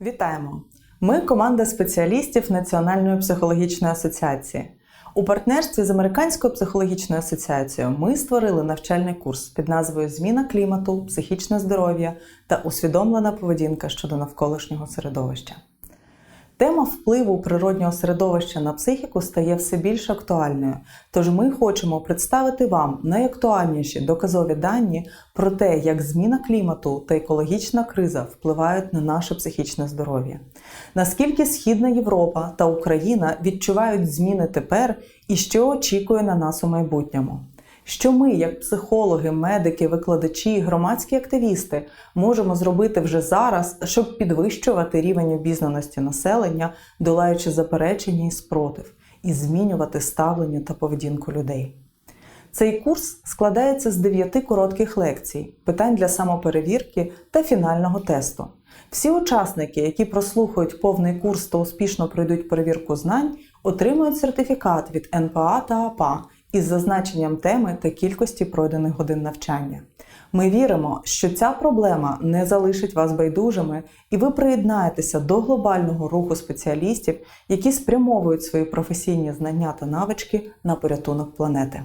Вітаємо! Ми команда спеціалістів Національної психологічної асоціації. У партнерстві з Американською психологічною асоціацією ми створили навчальний курс під назвою Зміна клімату, психічне здоров'я та усвідомлена поведінка щодо навколишнього середовища. Тема впливу природнього середовища на психіку стає все більш актуальною, тож ми хочемо представити вам найактуальніші доказові дані про те, як зміна клімату та екологічна криза впливають на наше психічне здоров'я. Наскільки Східна Європа та Україна відчувають зміни тепер і що очікує на нас у майбутньому. Що ми, як психологи, медики, викладачі, громадські активісти, можемо зробити вже зараз, щоб підвищувати рівень обізнаності населення, долаючи заперечення і спротив, і змінювати ставлення та поведінку людей. Цей курс складається з дев'яти коротких лекцій, питань для самоперевірки та фінального тесту. Всі учасники, які прослухають повний курс та успішно пройдуть перевірку знань, отримують сертифікат від НПА та АПА із зазначенням теми та кількості пройдених годин навчання. Ми віримо, що ця проблема не залишить вас байдужими, і ви приєднаєтеся до глобального руху спеціалістів, які спрямовують свої професійні знання та навички на порятунок планети.